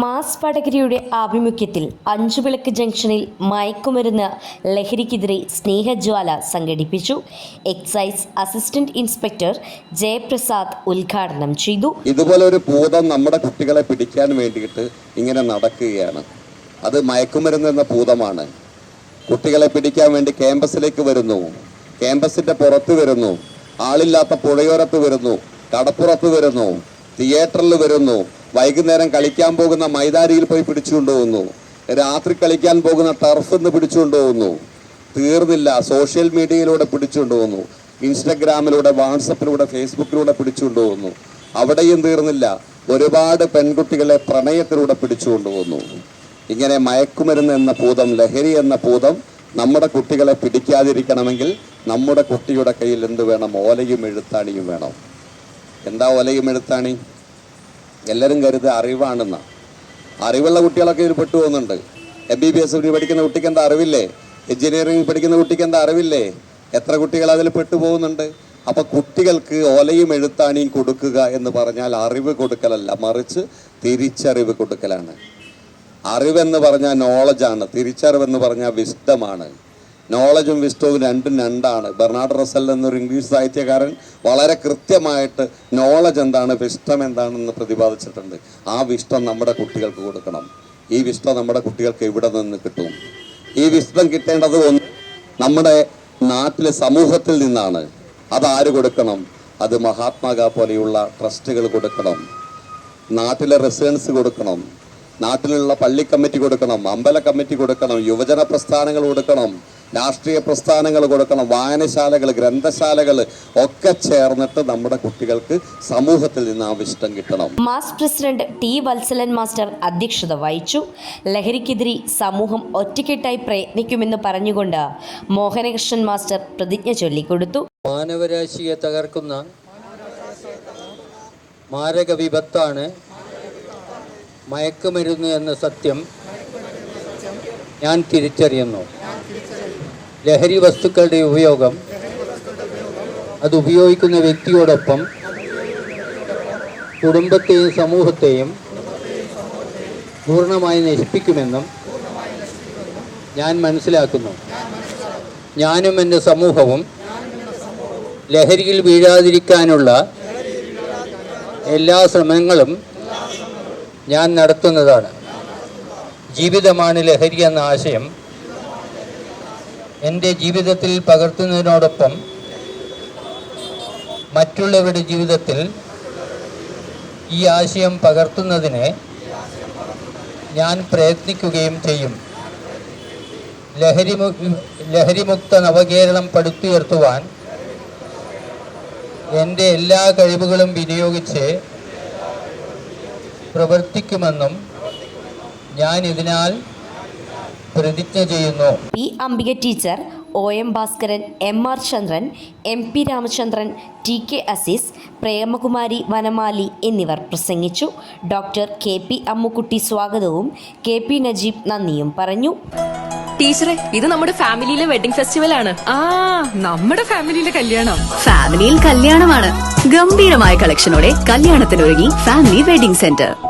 Mass വടകരയുടെ ആഭിമുഖ്യത്തിൽ അഞ്ചുവിളക്ക് ജംഗ്ഷനിൽ മയക്കുമരുന്ന് ലഹരിക്കെതിരെ സ്നേഹജ്വാല സംഘടിപ്പിച്ചു. എക്സൈസ് അസിസ്റ്റന്റ് ഇൻസ്പെക്ടർ ജയപ്രസാദ് ഉദ്ഘാടനം ചെയ്തു. ഇതുപോലെ ഒരു ഭൂതം നമ്മുടെ കുട്ടികളെ പിടിക്കാൻ വേണ്ടിയിട്ട് ഇങ്ങനെ നടക്കുകയാണ്. അത് മയക്കുമരുന്ന് എന്ന ഭൂതമാണ്. കുട്ടികളെ പിടിക്കാൻ വേണ്ടി ക്യാമ്പസിലേക്ക് വരുന്നു. ക്യാമ്പസിന്റെ പുറത്ത് വരുന്നു. ആളില്ലാത്ത പുഴയോരത്ത് വരുന്നു. കടപ്പുറത്ത് വരുന്നു. തിയേറ്ററിൽ വരുന്നു. വൈകുന്നേരം കളിക്കാൻ പോകുന്ന മൈതാരിയിൽ പോയി പിടിച്ചുകൊണ്ടുപോകുന്നു രാത്രി കളിക്കാൻ പോകുന്ന ടർഫ് പിടിച്ചുകൊണ്ട് പോകുന്നു തീർന്നില്ല സോഷ്യൽ മീഡിയയിലൂടെ പിടിച്ചുകൊണ്ടുപോകുന്നു ഇൻസ്റ്റഗ്രാമിലൂടെ വാട്സപ്പിലൂടെ ഫേസ്ബുക്കിലൂടെ പിടിച്ചുകൊണ്ടുപോകുന്നു അവിടെയും തീർന്നില്ല. ഒരുപാട് പെൺകുട്ടികളെ പ്രണയത്തിലൂടെ പിടിച്ചുകൊണ്ടുപോകുന്നു ഇങ്ങനെ മയക്കുമരുന്ന് എന്ന ഭൂതം ലഹരി എന്ന ഭൂതം നമ്മുടെ കുട്ടികളെ പിടിക്കാതിരിക്കണമെങ്കിൽ നമ്മുടെ കുട്ടിയുടെ കയ്യിൽ എന്ത് വേണം? ഓലയും എഴുത്താണിയും വേണം. എന്താ ഓലയും എഴുത്താണി? എല്ലാവരും കരുത് അറിവാണെന്ന്. അറിവുള്ള കുട്ടികളൊക്കെ ഇതിൽ പെട്ടു പോകുന്നുണ്ട്. എം ബി ബി എസ് പഠിക്കുന്ന കുട്ടിക്ക് എന്താ അറിവില്ലേ? എഞ്ചിനീയറിംഗ് പഠിക്കുന്ന കുട്ടിക്ക് എന്താ അറിവില്ലേ? എത്ര കുട്ടികൾ അതിൽ പെട്ടു പോകുന്നുണ്ട്? അപ്പോൾ കുട്ടികൾക്ക് ഓലയും എഴുത്താണിയും കൊടുക്കുക എന്ന് പറഞ്ഞാൽ അറിവ് കൊടുക്കലല്ല മറിച്ച് തിരിച്ചറിവ് കൊടുക്കലാണ്. അറിവെന്ന് പറഞ്ഞാൽ നോളജാണ് തിരിച്ചറിവെന്ന് പറഞ്ഞാൽ വിസ്ഡമാണ് നോളജും വിസ്തവും രണ്ടും രണ്ടാണ്. ബെർണാഡ് റസൽ എന്നൊരു ഇംഗ്ലീഷ് സാഹിത്യകാരൻ വളരെ കൃത്യമായിട്ട് നോളജ് എന്താണ് വിഷ്ടം എന്താണെന്ന് പ്രതിപാദിച്ചിട്ടുണ്ട്. ആ വിഷ്ടം നമ്മുടെ കുട്ടികൾക്ക് കൊടുക്കണം. ഈ വിഷ്ടം നമ്മുടെ കുട്ടികൾക്ക് എവിടെ നിന്ന് കിട്ടും? ഈ വിഷ്ടം കിട്ടേണ്ടത് ഒന്ന് നമ്മുടെ നാട്ടിലെ സമൂഹത്തിൽ നിന്നാണ്. അതാര് കൊടുക്കണം? അത് മഹാത്മാഗാ പോലെയുള്ള ട്രസ്റ്റുകൾ കൊടുക്കണം. നാട്ടിലെ റെസിഡൻസ് കൊടുക്കണം. നാട്ടിലുള്ള പള്ളി കമ്മിറ്റി കൊടുക്കണം. അമ്പല കമ്മിറ്റി കൊടുക്കണം. യുവജന പ്രസ്ഥാനങ്ങൾ കൊടുക്കണം. രാഷ്ട്രീയ പ്രസ്ഥാനങ്ങൾ കൊടുക്കണം വായനശാലകൾ ഗ്രന്ഥശാലകൾ ഒക്കെ ചേർന്നിട്ട് നമ്മുടെ കുട്ടികൾക്ക് സമൂഹത്തിൽ നിന്ന് ആവിഷ്ടം കിട്ടണം. മാസ് പ്രസിഡന്റ് ടി വത്സലൻ മാസ്റ്റർ അധ്യക്ഷത വഹിച്ചു. ലഹരിക്കെതിരെ സമൂഹം ഒറ്റക്കെട്ടായി പ്രയത്നിക്കുമെന്ന് പറഞ്ഞുകൊണ്ട് മോഹനകൃഷ്ണൻ മാസ്റ്റർ പ്രതിജ്ഞ ചൊല്ലിക്കൊടുത്തു. മാനവരാശിയെ തകർക്കുന്ന മാരക വിപത്താണ് മയക്കുമരുന്ന് എന്ന സത്യം ഞാൻ തിരിച്ചറിയുന്നു. ലഹരി വസ്തുക്കളുടെ ഉപയോഗം അത് ഉപയോഗിക്കുന്ന വ്യക്തിയോടൊപ്പം കുടുംബത്തെയും സമൂഹത്തെയും പൂർണമായി നശിപ്പിക്കുമെന്നും ഞാൻ മനസ്സിലാക്കുന്നു. ഞാനും എന്റെ സമൂഹവും ലഹരിയിൽ വീഴാതിരിക്കാനുള്ള എല്ലാ ശ്രമങ്ങളും ഞാൻ നടത്തുന്നതാണ്. ജീവിതമാണ് ലഹരി എന്ന ആശയം. എന്റെ ജീവിതത്തിൽ പകർത്തുന്നതിനോടൊപ്പം മറ്റുള്ളവരുടെ ജീവിതത്തിൽ ഈ ആശയം പകർത്തുന്നതിന് ഞാൻ പ്രയത്നിക്കുകയും ചെയ്യും. ലഹരിമു ലഹരിമുക്ത നവകേരളം പടുത്തുയർത്തുവാൻ എന്റെ എല്ലാ കഴിവുകളും വിനിയോഗിച്ച് പ്രവർത്തിക്കുമെന്നും ഞാൻ ഇതിനാൽ പ്രതിജ്ഞ ചെയ്യുന്നു. P Ambika teacher O M Bhaskaran M R Chandran M P Ramachandran T K Azeez Premakumari Vanamali എന്നിവർ പ്രസംഗിച്ചു. ഡോക്ടർ കെ പി അമ്മുക്കുട്ടി സ്വാഗതവും കെ പി നജീബ് നന്ദിയും പറഞ്ഞു. ടീച്ചറെ ഇത് നമ്മുടെ ഫാമിലിയിലെ വെഡിങ് ഫെസ്റ്റിവൽ ആണ്. ആ നമ്മുടെ ഫാമിലിയിലെ കല്യാണം. ഫാമിലിയിൽ കല്യാണമാണ്. ഗംഭീരമായ കളക്ഷനോടെ കല്യാണത്തിനൊരുങ്ങി ഫാമിലി വെഡിംഗ് സെന്റർ.